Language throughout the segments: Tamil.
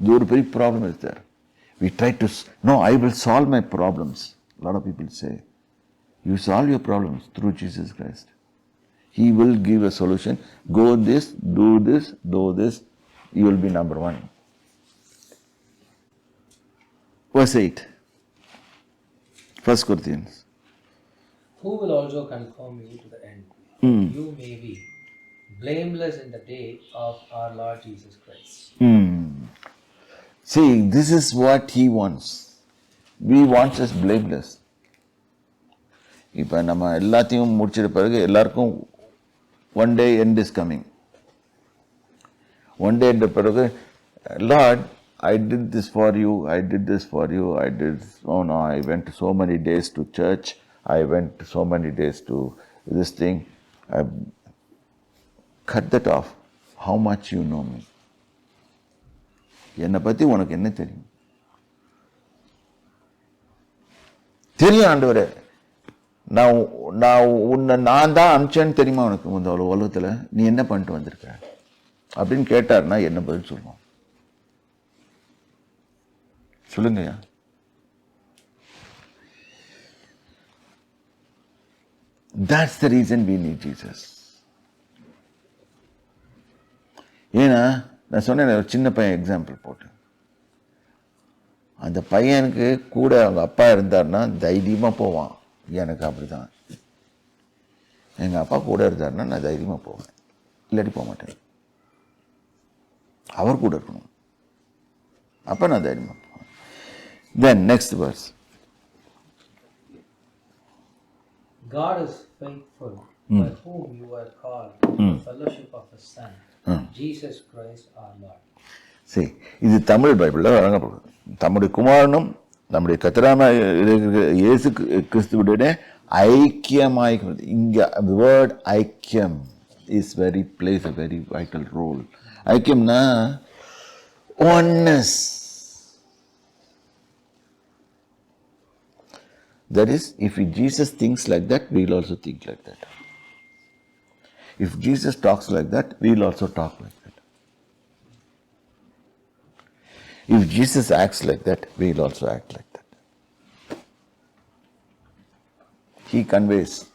இது ஒரு பெரிய ப்ராப்ளம் இருக்கு sir we try to know I will solve my problems lot of people say you solve your problems through Jesus Christ He will give a solution. Go this, do this, do this. You will be number one. Verse 8. First Corinthians. Who will also confirm you to the end? Hmm. You may be blameless in the day of our Lord Jesus Christ. Hmm. See, this is what he wants. We want us blameless. இப்போ நம்ம எல்லாத்தையும் முடிச்சிட்ட பிறகு எல்லாருக்கும் one day end is coming one day என்ற பிறகு Lord I did this for you I did this for you I did oh no I went so many days to church I went so many days to this thing I cut that off how much you know me என்னை பற்றி உனக்கு என்ன தெரியும்? தெரியும் ஆண்டவரே. நான் நான் உன்னை நான் தான் அனுப்பிச்சேன்னு தெரியுமா உனக்கு இந்த உலகத்தில்? நீ என்ன பண்ணிட்டு வந்திருக்க? அப்படின்னு கேட்டார்னா என்ன பதில் சொல்லுவோம் சொல்லுங்கய்யா that's the reason we need Jesus ஏன்னா நான் சொன்னேன் ஒரு சின்ன பையன் எக்ஸாம்பிள் போட்டு. அந்த பையனுக்கு கூட அவங்க அப்பா இருந்தாருன்னா தைரியமாக போவான். எனக்கு அப்படிதான். எங்கள் அப்பா கூட இருந்தாருன்னா நான் தைரியமாக போவேன். இல்லாட்டி போக மாட்டேன். அவர் கூட இருக்கணும். அப்போ நான் தைரியமாக போவேன். Then next verse God is faithful, by whom you are called the fellowship of His Son, சரி இது தமிழ் பைபிளில் வழங்கப்படுது. தம்முடைய குமாரனும் நம்முடைய கத்திராம இயேசு கிறிஸ்து- கிறிஸ்துவுடைய ஐக்கியமாய் இங்கே வேர்ட் ஐக்கியம் is very plays a very vital role ஐக்கியம்னா oneness That is, if Jesus thinks like that, we will also think like that. If Jesus talks like that, we will also talk like that. If Jesus acts like that, we will also act like that. He conveys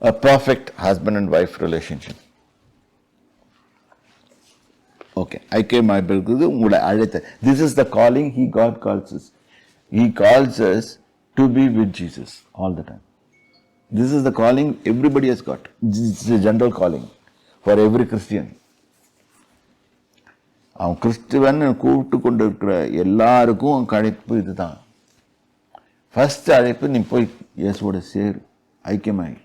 a perfect husband and wife relationship. Okay, I came my உங்களை அழைத்த This is the calling he God calls us. He calls us to be with Jesus all the time. This is the calling everybody has got. This is a general calling for every Christian. அவன் கிறிஸ்துவன் கூப்பிட்டு கொண்டு இருக்கிற எல்லாருக்கும் அவன் அழைப்பு இதுதான். ஃபஸ்ட் அழைப்பு நீ போய் இயேசுவோட சேர் ஐக்கியமாய்.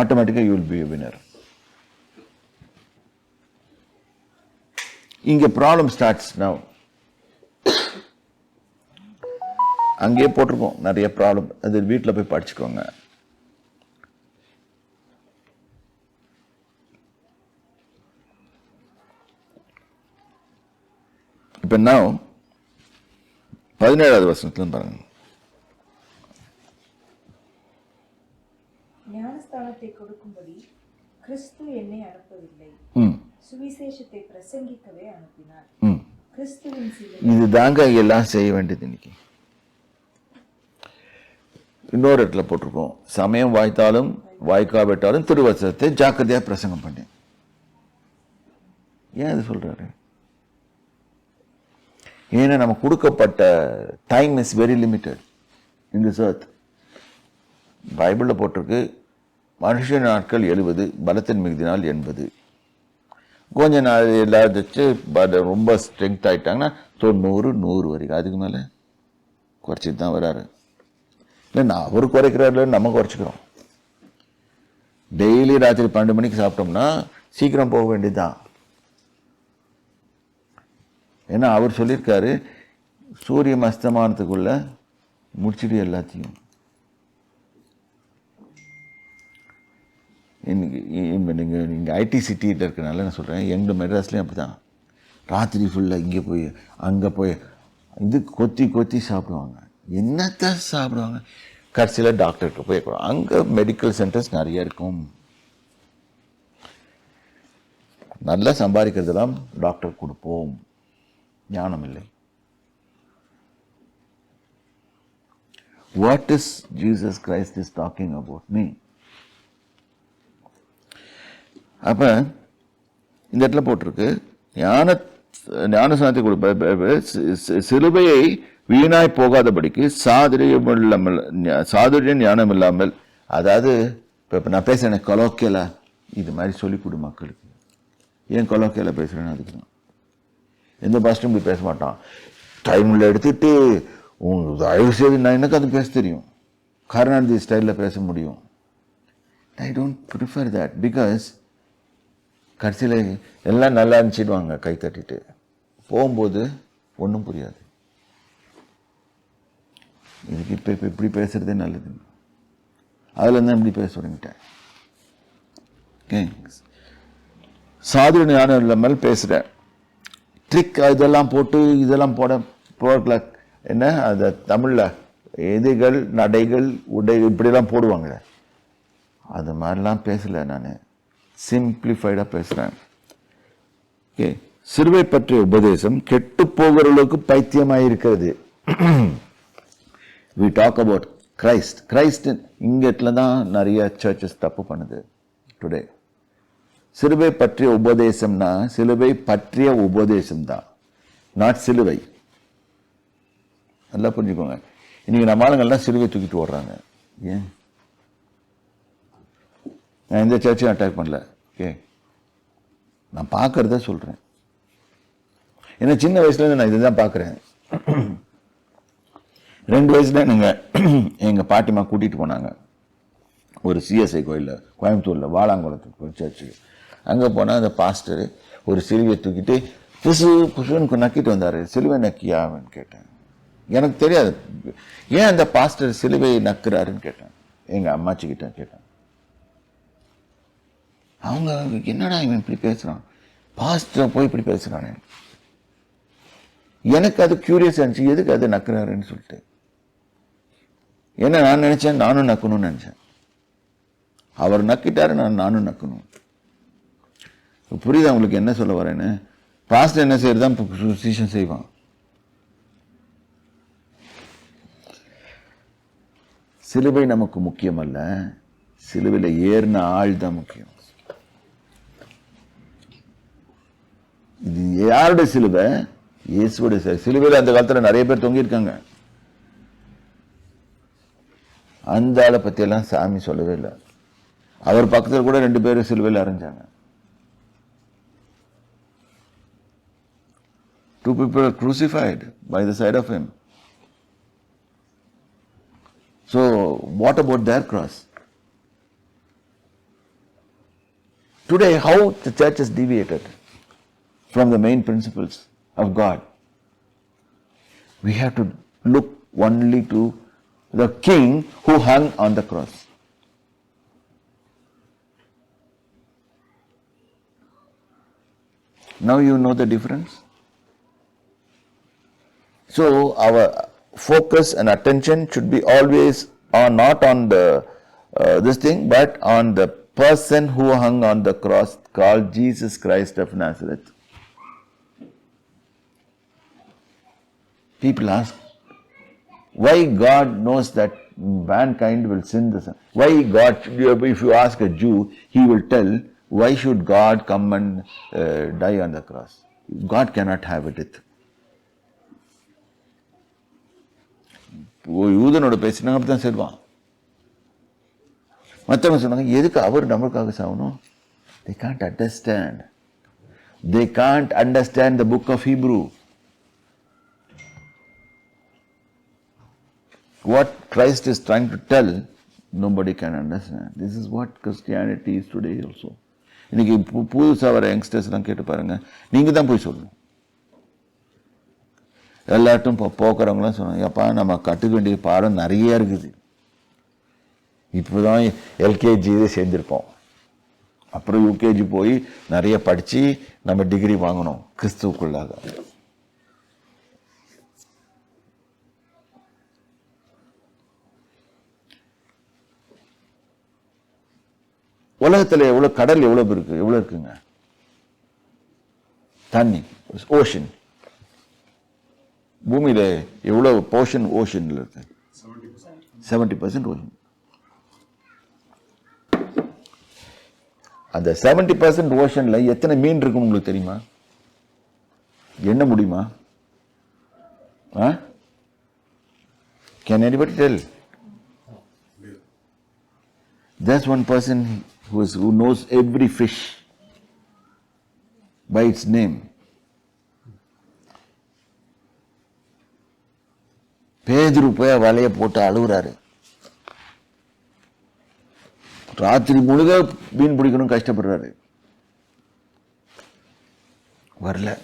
ஆட்டோமேட்டிக்காக யூ வில் பி வினர் இங்கே ப்ராப்ளம் ஸ்டார்ட்ஸ் நவ் அங்கேயே போட்டிருக்கோம். நிறைய ப்ராப்ளம் அது வீட்டில் போய் படிச்சுக்கோங்க. இப்போ நான் பதினேழாவது வருஷத்துல பாருங்க. ஞானஸ்தானத்தை கொடுக்கும்படி கிறிஸ்து என்னை அனுப்பவில்லை. சுவிசேஷத்தை பிரசங்கிக்கவே அனுப்பினார். இது தாங்க எல்லாம் செய்ய வேண்டியது இன்னைக்கு. இன்னொரு இடத்துல போட்டிருக்கோம் சமயம் வாய்த்தாலும் வாய்க்காவிட்டாலும் திருவசனத்தை ஜாக்கிரதையா பிரசங்கம் பண்ணு. ஏன் அது சொல்றாரு? ஏன்னா நம்ம கொடுக்கப்பட்ட time is very limited in this earth பைபிளில் போட்டிருக்கு மனுஷ நாட்கள் எழுபது பலத்தின் மிகுதினால் எண்பது. கொஞ்ச நாள் எல்லாரும் வச்சு ப- ரொம்ப ஸ்ட்ரென்த் ஆகிட்டாங்கன்னா தொண்ணூறு நூறு வரைக்கும். அதுக்கு மேலே குறைச்சிட்டு தான் வராரு. இல்லை நான் அவர் குறைக்கிறாரு நம்ம குறைச்சிக்கிறோம். டெய்லி ராத்திரி பன்னெண்டு மணிக்கு சாப்பிட்டோம்னா சீக்கிரம் போக வேண்டியதுதான். ஏன்னா அவர் சொல்லியிருக்காரு சூரியன் அஸ்தமானத்துக்குள்ள முடிச்சிடு எல்லாத்தையும். இன்னைக்கு இப்போ நீங்கள் நீங்கள் ஐடி சிட்டியில் இருக்கனால நான் சொல்கிறேன் எங்கள் மெட்ராஸ்லேயும் அப்படி தான் ராத்திரி ஃபுல்லாக இங்கே போய் அங்கே போய் இது கொத்தி கொத்தி சாப்பிடுவாங்க. என்னத்தை சாப்பிடுவாங்க? கடைசியில் டாக்டர்கிட்ட போய் அங்கே மெடிக்கல் சென்டர்ஸ் நிறைய இருக்கும். நல்லா சம்பாதிக்கிறதெல்லாம் டாக்டர் கொடுப்போம். ஞானம் இல்லை what is Jesus Christ is talking about me அப்ப இந்த இடத்துல போட்டிருக்கு. ஞான ஞானசானத்தை கொடுப்ப சிலுவையை வீணாய் போகாதபடிக்கு சாதுரியம் இல்லாமல் சாதுரியம் ஞானம் இல்லாமல் அதாவது இப்போ நான் பேசுகிறேன் கொலோக்கியலா? இது மாதிரி சொல்லிக் கொடு மக்களுக்கு. ஏன் கொலோக்கியலா பேசுகிறேன்னு அதுக்கு தான். எந்த பாஸ்டரும் இப்படி பேச மாட்டான் டைமில் எடுத்துட்டு உங்களுக்கு தயவு செய்து நான் எனக்கு அது பேச தெரியும். கருணாநிதி ஸ்டைலில் பேச முடியும். I don't prefer that because கடைசியில் எல்லாம் நல்லா இருந்துச்சிடுவாங்க கை தட்டிட்டு. போகும்போது ஒன்றும் புரியாது. இதுக்கு இப்போ இப்போ இப்படி பேசுகிறதே நல்லது. அதில் தான் இப்படி பேச தொடங்கிட்டேன். ஓகே சாதுர ஞானம் இல்லாமல் பேசுகிறேன் ட்ரிக் இதெல்லாம் போட்டு இதெல்லாம் போட போடல என்ன? அந்த தமிழில் எதிகள் நடைகள் உடை இப்படிலாம் போடுவாங்களே. அது மாதிரிலாம் பேசலை நான். சிம்பிளிஃபைடாக பேசுகிறேன் ஓகே சிறுவை பற்றிய உபதேசம் கெட்டு போகிறவர்களுக்கு பைத்தியமாக இருக்கிறது. We talk about Christ Christ இங்கத்துல தான் நிறைய சர்ச்சஸ் தப்பு பண்ணுது. டுடே சிலுவை பற்றிய உபதேசம்னா சிலுவை பற்றிய உபதேசம் தான் நாட் சிலுவை. நல்லா புரிஞ்சுக்கோங்க. இன்னைக்கு நம்ம ஆளுங்கள்லாம் சிலுவை தூக்கிட்டு ஓடுறாங்க. ஏன்? நான் எந்த சர்ச்சையும் அட்டாக் பண்ணல. ஓகே நான் பார்க்கறத சொல்கிறேன் ஏன்னா சின்ன வயசுலேருந்து நான் நான் இதுதான் பார்க்குறேன். ரெண்டு வயசுல நீங்கள் எங்கள் பாட்டிமா கூட்டிகிட்டு போனாங்க. ஒரு சிஎஸ்ஐ கோயிலில் கோயம்புத்தூரில் வாழாங்குளத்துக்கு சர்ச்சுக்கு சர்ச்சு அங்கே போனால் அந்த பாஸ்டரு ஒரு சிலுவையை தூக்கிட்டு புசு புசுன்னு நக்கிட்டு வந்தார். சிலுவை நக்கியான்னு கேட்டேன். எனக்கு தெரியாது. ஏன் அந்த பாஸ்டர் சிலுவையை நக்குறாருன்னு கேட்டேன். எங்கள் அம்மாச்சிக்கிட்ட கேட்டேன். அவங்க என்னடா இவன் இப்படி பேசுகிறான் பாஸ்டர் போய் இப்படி பேசுகிறானே எனக்கு அது கியூரியஸ் இருந்துச்சு. எதுக்கு அது நக்குறாருன்னு சொல்லிட்டு. ஏன்னா நான் நினச்சேன்? நானும் நக்கணும்னு நினச்சேன். அவர் நக்கிட்டாரு நான் நானும் நக்கணும். புரியுதா உங்களுக்கு என்ன சொல்ல வரேன்னு? பாஸ்டர் என்ன செய்யறதான் சுசிஷன் செய்வான். சிலுவை நமக்கு முக்கியம் அல்ல சிலுவையில் ஏறின ஆள் தான் முக்கியம். இது யாருடைய சிலுவை? இயேசுடைய சிலுவையில் அந்த காலத்தில் நிறைய பேர் தொங்கியிருக்காங்க அந்த ஆளை பற்றியெல்லாம் சாமி சொல்லவே இல்லை. அவர் பக்கத்தில் கூட ரெண்டு பேரும் சிலுவையில் அரைஞ்சாங்க. Two people are crucified by the side of him. So, what about their cross? Today, how the church has deviated from the main principles of God. We have to look only to the king who hung on the cross. Now you know the difference? So our focus and attention should be always on not on the uh, this thing, but on the person who hung on the cross called Jesus Christ of Nazareth. People ask, why God knows that mankind will sin the? Why God, if you ask a Jew, he will tell, why should God come and uh, die on the cross? God cannot have a யூதனோட பேசினாங்க அப்படி தான் சொல்லுவான் மற்றவங்க சொன்னாங்க எதுக்கு அவர் நம்மளுக்காக சாகணும் they can't understand they can't understand the book of Hebrew what Christ is trying to tell, nobody can understand. This is what Christianity is today also. இன்னைக்கு பு- வர யங்ஸ்டர்ஸ்லாம் கேட்டு பாருங்கள் நீங்கள் தான் போய் சொல்லணும். எல்லாட்டும் இப்போ போக்குறவங்களாம் சொன்னாங்க அப்பா நம்ம கற்றுக்க வேண்டிய பாடம் நிறைய இருக்குது. இப்போதான் எல்கேஜி இது சேர்ந்துருப்போம். அப்புறம் யூகேஜி போய் நிறைய படித்து நம்ம டிகிரி வாங்கணும் கிறிஸ்துவுக்குள்ளாக. உலகத்தில் எவ்வளோ கடல் எவ்வளோ இருக்குது எவ்வளோ இருக்குங்க? தண்ணி ஓஷன் பூமியில் எவ்வளோ போர்ஷன் ஓஷனில் இருக்கு? செவன்டி பர்சன்ட் ஓஷன் அந்த செவன்டி பர்சன்ட் ஓஷனில் எத்தனை மீன் இருக்குன்னு உங்களுக்கு தெரியுமா? என்ன முடியுமா? ஆ? Can anybody tell there's one person who, is, every fish by its name Pethuru போய் வலையை போட்டு அழுகுறாரு. ராத்திரி முழுக மீன் பிடிக்கணும் கஷ்டப்படுறாரு. வரல.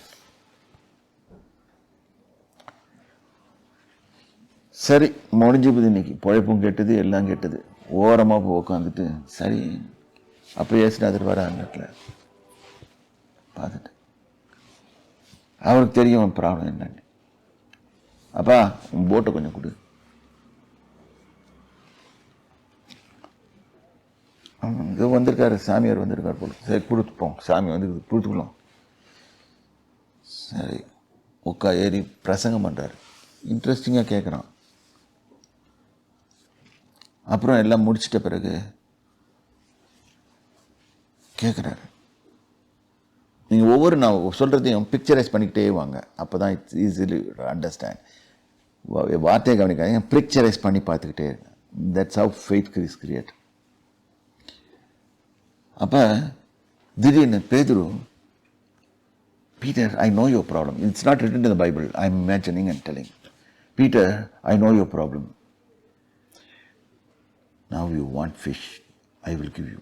சரி முடிஞ்சு இன்னைக்கு. பழைப்பும் கெட்டது எல்லாம் கெட்டது. ஓரமாக போய் உட்காந்துட்டு சரி அப்போ ஏசுநாதர் வர அந்த பார்த்துட்டு. அவருக்கு தெரியும் ப்ராப்ளம் என்னன்னு. அப்பா உன் போட்டை கொஞ்சம் கொடு. இது வந்திருக்காரு சாமியார் வந்திருக்காரு போல. சரி கொடுத்துப்போம். சாமி வந்து கொடுத்துக்கலாம். சரி. உக்கா ஏறி பிரசங்கம் பண்ணுறாரு இன்ட்ரெஸ்டிங்காக கேட்குறான் அப்புறம் எல்லாம் முடிச்சிட்ட பிறகு கேட்குறாரு நீங்கள் ஒவ்வொரு நான் சொல்கிறதையும் பிக்சரைஸ் பண்ணிக்கிட்டே வாங்க. அப்போ தான் இட்ஸ் ஈஸிலி அண்டர்ஸ்டாண்ட் வார்த்தையை கவனிக்காதீங்க. பிக்சரைஸ் பண்ணி பார்த்துக்கிட்டே இருங்க. That's how faith is create அப்போ திடீர்னு Pethuru Peter I know your problem it's not written in the Bible I am imagining and telling Peter I know your problem now you want fish I will give you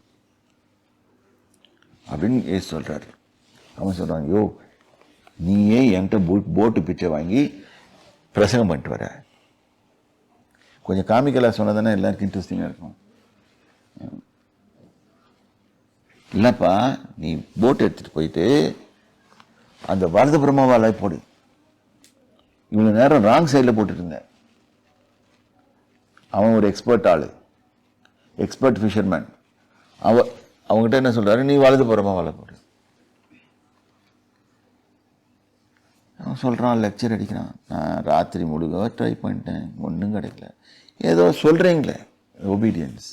அப்படின்னு ஏ சொல்கிறார் அவன் சொல்கிறான் யோ நீயே என்கிட்ட போட் போட்டு பிச்சை வாங்கி பிரசங்கம் பண்ணிட்டு வர கொஞ்சம் காமிக்கலாக சொன்னதானே எல்லாருக்கும் இன்ட்ரெஸ்டிங்காக இருக்கும். இல்லைப்பா நீ போட் எடுத்துகிட்டு போயிட்டு அந்த வலதுபுறமா வாழை போடு. இவ்வளோ நேரம் ராங் சைடில் போட்டுட்டு இருந்தேன். அவன் ஒரு எக்ஸ்பர்ட் ஆள். எக்ஸ்பர்ட் ஃபிஷர்மேன் அவ அவங்ககிட்ட என்ன சொல்கிறாரு நீ வலது புறமா வாழ போடு அவன் சொல்கிறான் லெக்சர் அடிக்கிறான். நான் ராத்திரி முழுக்க ட்ரை பண்ணிட்டேன். ஒன்றும் கிடைக்கல. ஏதோ சொல்கிறீங்களே obedience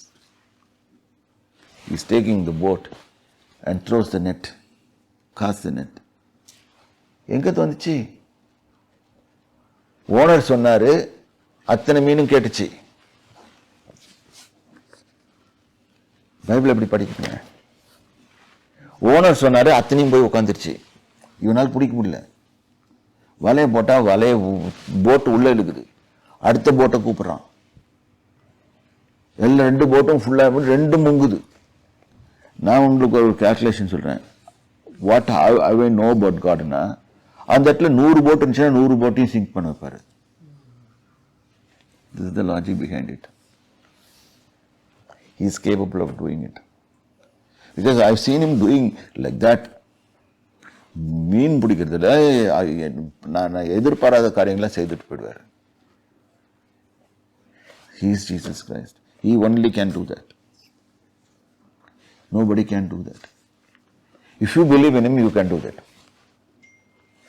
is taking the boat and throws the net cause the net எங்கே வந்துச்சு ஓனர் சொன்னார் அத்தனை மீனும் கேட்டுச்சு. பைபிள் எப்படி படிக்கிறீங்க? ஓனர் சொன்னார் அத்தனையும் போய் உட்காந்துருச்சு இவனால் பிடிக்க முடியல. வலையை போட்டால் வலையை போட்டு உள்ளே இழுக்குது. அடுத்த போட்டை கூப்பிட்றான். எல்லாம் ரெண்டு போட்டும் ஃபுல்லாக ரெண்டு முங்குது. நான் உங்களுக்கு ஒரு கேல்குலேஷன் சொல்கிறேன் what I why know about காட்னா அந்த இடத்துல நூறு போட் இருந்துச்சுன்னா நூறு போட்டையும் சிங்க் பண்ண வைப்பார். This is the logic behind it he is capable of doing it because I seen him doing like that மீன் பிடிக்கிறதுல நான் நான் எதிர்பாராத காரியங்களாம் செய்துட்டு போயிடுவார் he's Jesus Christ he only can do that nobody can do that if you believe in him you can do that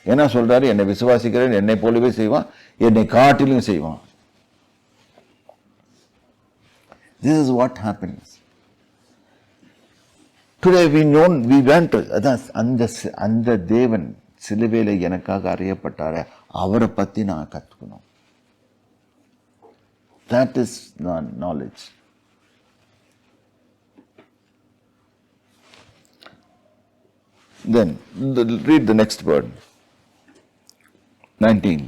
என்ன சொல்கிறாரு என்னை விசுவாசிக்கிறேன் என்னை போலவே செய்வான் என்னை காட்டிலும் செய்வான் this is what happens today we known we want அதான் அந்த அந்த தேவன் சிலுவையில் எனக்காக அறியப்பட்டார அவரை பற்றி நான் கற்றுக்கணும் தட் இஸ் நான் knowledge then read the next word nineteen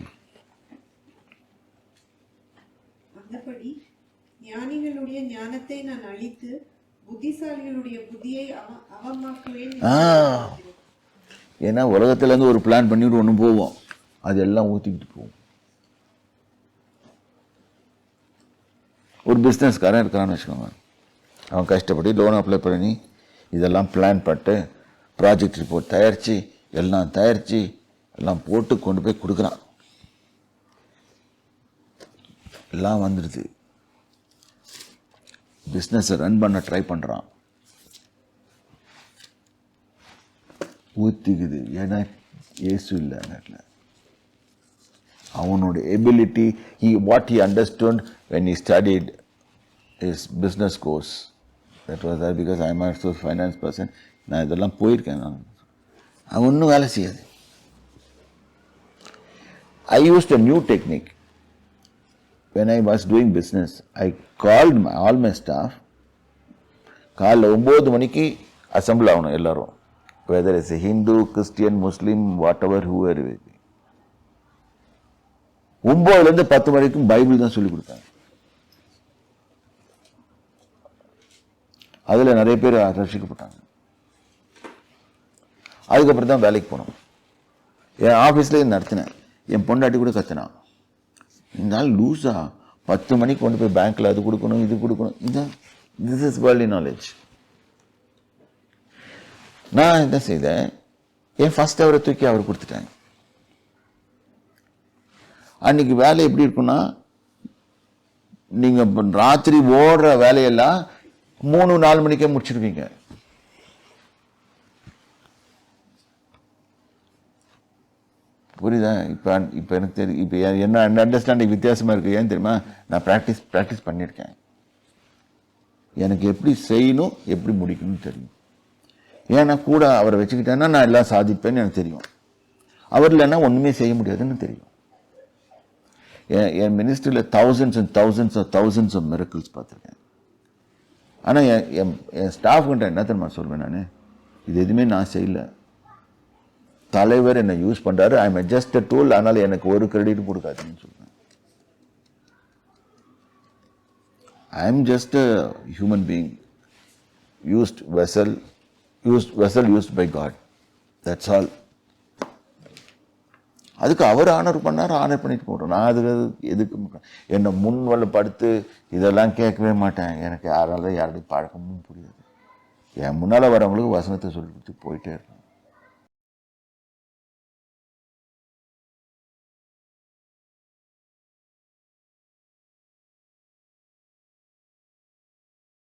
ஆ. ஏன்னா உலகத்துலேருந்து ஒரு பிளான் பண்ணிட்டு ஒன்று போவோம். அது எல்லாம் ஊற்றிக்கிட்டு போவோம். ஒரு பிஸ்னஸ்காரன் இருக்கிறான்னு வச்சுக்கோங்க. அவன் கஷ்டப்பட்டு லோன் அப்ளை பண்ணி இதெல்லாம் பிளான் பண்ணிட்டு ப்ராஜெக்ட் ரிப்போர்ட் தயாரித்து எல்லாம் தயாரித்து எல்லாம் போட்டு கொண்டு போய் கொடுக்குறான். எல்லாம் வந்துடுது. பிஸ்னஸை ரன் பண்ண ட்ரை பண்ணுறான் ஊற்றுக்குது ஏன்னா ஏசு இல்லை அவனோட ability he what he understand when he studied is business course that was or because I am also finance person நான் இதெல்லாம் போயிருக்கேன் நான் அவன் ஒன்றும் வேலை செய்யாது I use a new technique when I was doing business I called my all my staff காலைல ஒம்பது மணிக்கு அசம்பிள் ஆகணும் எல்லோரும் whether is Hindu Christian Muslim whatever whoever ஒம்போதுலேருந்து பத்து வரைக்கும் பைபிள் தான் சொல்லி கொடுத்தாங்க. அதில் நிறைய பேர் ரசிக்கப்பட்டாங்க அதுக்கப்புறம் தான் வேலைக்கு போனோம். என் ஆஃபீஸ்லேயே நடத்தினேன். என் பொண்டாட்டி கூட கத்தினான் இருந்தாலும் லூஸாக பத்து மணிக்கு கொண்டு போய் பேங்க்கில் அது கொடுக்கணும் இது கொடுக்கணும். இதுதான் திஸ் இஸ் வேர்ல்டி நாலேஜ் நான் என்ன செய்தேன்? என் ஃபஸ்ட் அவரை தூக்கி அவர் கொடுத்துட்டேன் அன்னைக்கு வேலை எப்படி இருக்குன்னா நீங்கள் ராத்திரி ஓடுற வேலையெல்லாம் மூணு நாலு மணிக்கே முடிச்சிருவீங்க. புரியுதா? இப்போ இப்போ எனக்கு தெரியும் இப்போ என்ன அண்டர்ஸ்டாண்டிங் வித்தியாசமாக இருக்குது ஏன் தெரியுமா? நான் ப்ராக்டிஸ் ப்ராக்டிஸ் பண்ணியிருக்கேன். எனக்கு எப்படி செய்யணும் எப்படி முடிக்கணும்னு தெரியும். ஏன்னா கூட அவரை வச்சுக்கிட்டேன்னா நான் எல்லாம் சாதிப்பேன்னு எனக்கு தெரியும். அவர் இல்லைன்னா ஒன்றுமே செய்ய முடியாதுன்னு தெரியும். என் என் மினிஸ்ட்ரியில் thousands and thousands of thousands of miracles பார்த்துருக்கேன். ஆனால் என் என் என் ஸ்டாஃப்கிட்ட என்ன தெரியுமா சொல்வேன் நான்? இது எதுவுமே நான் செய்யலை. தலைவர் என்னை யூஸ் பண்ணுறாரு I am just a tool அதனால் எனக்கு ஒரு கிரெடிட்டும் கொடுக்காதுன்னு சொல்லுவேன் I am just a human being used vessel used vessel used by God that's all அதுக்கு அவர் ஆனர் பண்ணார் ஆனர் பண்ணிட்டு போட்டோம். நான் அதுக்கு எதுக்கு என்னை முன் படுத்து இதெல்லாம் கேட்கவே மாட்டேன். எனக்கு யாரால யாருடைய பழக்கமும் புரியாது. என் முன்னால் வரவங்களுக்கு வசனத்தை சொல்லி கொடுத்து போயிட்டே இருக்கேன்